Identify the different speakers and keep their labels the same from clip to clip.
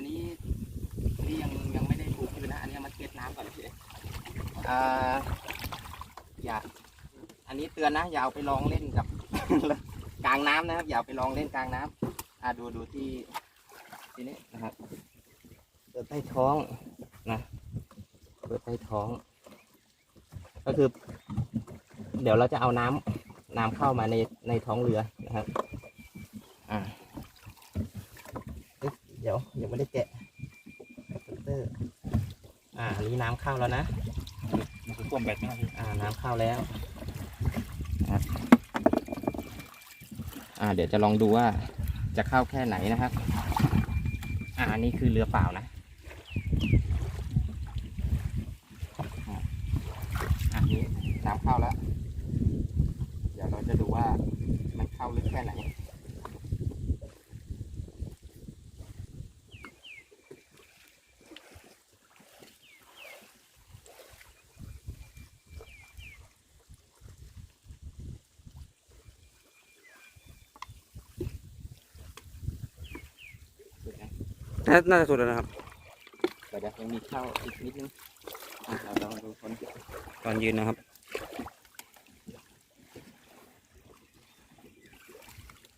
Speaker 1: อันนี้นนี้ยังยังไม่ได้ปลูกคือนะ อันนี้เอามาเทสน้ำก่อนเฉยอ่าอย่า อันนี้เตือนนะ อย่าเอาไปลองเล่นกับ กลางน้ำนะครับ อย่าเอาไปลองเล่นกลางน้ำอ่าดูดูที่ที่นี้นะครับเปิดใต้ท้องนะเปิดใต้ท้อง ก็คือ เดี๋ยวเราจะเอาน้ำน้ำเข้ามาในในท้องเรือนะครับ อ่า เอ๊ะเดี๋ยวยังไม่ได้แกะฟิลเตอร์อ่าอันนี้น้ำเข้าแล้วนะ
Speaker 2: มันคือท่วมแบตไหมครับพี่
Speaker 1: อ่าน้ำเข้าแล้วนะครับอ่าเดี๋ยวจะลองดูว่าจะเข้าแค่ไหนนะครับ อ่าอันนี้คือเรือเปล่านะอ่าอันนี้น้ำเข้าแล้ว เดี๋ยวเราจะดูว่ามันเข้าลึกแค่ไหน สุดนะ
Speaker 3: น่าน่าจะสุดแล้วนะครับ
Speaker 1: เดี๋ยวเดี๋ยวยังมีเข้าอีกนิดนึงอะเราลองดูคน
Speaker 3: ตอนยืนนะครับ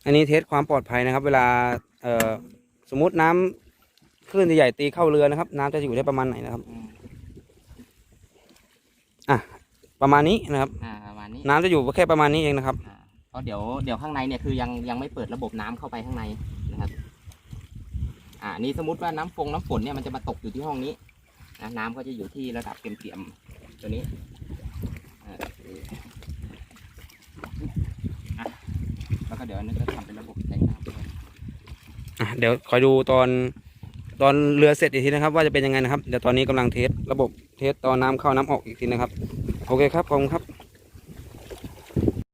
Speaker 3: อันนี้เทสความปลอดภัยนะครับ เวลาเอ่อสมมุติน้ำคลื่นใหญ่ๆตีเข้าเรือนะครับ น้ำจะอยู่ได้ประมาณไหนนะครับ
Speaker 1: อืม
Speaker 3: ประมาณนี้นะครับ
Speaker 1: อ่าประมาณนี้
Speaker 3: น้ำจะอยู่แค่ประมาณนี้เองนะครับ
Speaker 1: อ่าเพราะเดี๋ยวเดี๋ยวข้างในเนี่ยคือยังยังไม่เปิดระบบน้ำเข้าไปข้างในนะครับ อ่านี่สมมติว่าน้ำฟงน้ำฝนเนี่ยมันจะมาตกอยู่ที่ห้องนี้นะน้ำก็จะอยู่ที่ระดับเต็มๆตัวนี้อ่าอะแล้วก็เดี๋ยวอันนี้จะทำเป็นระบบแทงน้ำด้วย
Speaker 3: อะเดี๋ยวคอยดูตอนตอนเรือเสร็จอีกทีนะครับว่าจะเป็นยังไงนะครับเดี๋ยวตอนนี้กำลังเทสระบบเทสตอนน้ำเข้าน้ำออกอีกทีนะครับ โอเคครับขอบคุณครับ